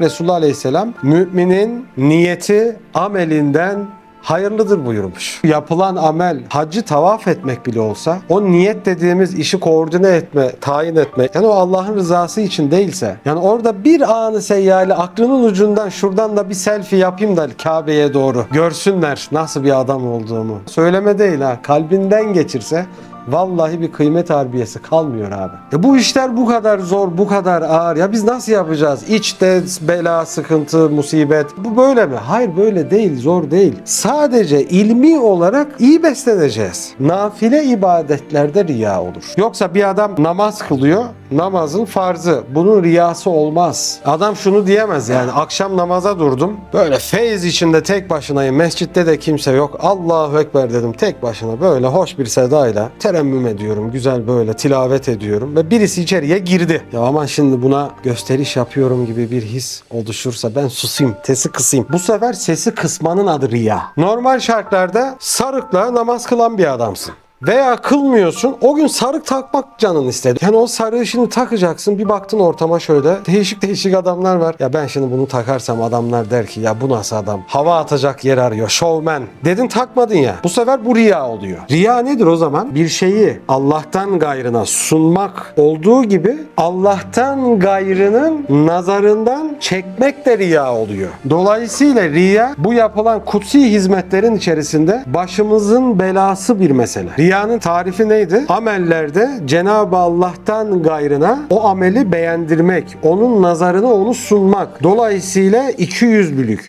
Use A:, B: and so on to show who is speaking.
A: Resulullah Aleyhisselam müminin niyeti amelinden hayırlıdır buyurmuş. Yapılan amel haccı tavaf etmek bile olsa o niyet dediğimiz işi koordine etme, tayin etme yani o Allah'ın rızası için değilse yani orada bir anı seyyali aklının ucundan şuradan da bir selfie yapayım da Kabe'ye doğru görsünler nasıl bir adam olduğumu. Söyleme değil ha kalbinden geçirse Vallahi bir kıymet harbiyesi kalmıyor abi. E bu işler bu kadar zor, bu kadar ağır. Ya biz nasıl yapacağız? İçte bela, sıkıntı, musibet. Bu böyle mi? Hayır böyle değil, zor değil. Sadece ilmi olarak iyi besleneceğiz. Nafile ibadetlerde riya olur. Yoksa bir adam namaz kılıyor, namazın farzı. Bunun riyası olmaz. Adam şunu diyemez yani akşam namaza durdum. Böyle feyz içinde tek başınayım. Mescitte de kimse yok. Allahu Ekber dedim tek başına böyle hoş bir sedayla teremmüm ediyorum. Güzel böyle tilavet ediyorum. Ve birisi içeriye girdi. Ya aman şimdi buna gösteriş yapıyorum gibi bir his oluşursa ben susayım. Sesi kısayım. Bu sefer sesi kısmanın adı riya. Normal şartlarda sarıkla namaz kılan bir adamsın. Veya kılmıyorsun. O gün sarık takmak canın istedi. Yani o sarığı şimdi takacaksın. Bir baktın ortama şöyle. Değişik değişik adamlar var. Ya ben şimdi bunu takarsam adamlar der ki ya bu nasıl adam? Hava atacak yer arıyor. Showman. Dedin takmadın ya. Bu sefer bu riya oluyor. Riya nedir o zaman? Bir şeyi Allah'tan gayrına sunmak olduğu gibi Allah'tan gayrının nazarından çekmek de riya oluyor. Dolayısıyla riya bu yapılan kutsi hizmetlerin içerisinde başımızın belası bir mesele. Riyanın tarifi neydi? Amellerde Cenab-ı Allah'tan gayrına o ameli beğendirmek, onun nazarına onu sunmak. Dolayısıyla 200 bülük.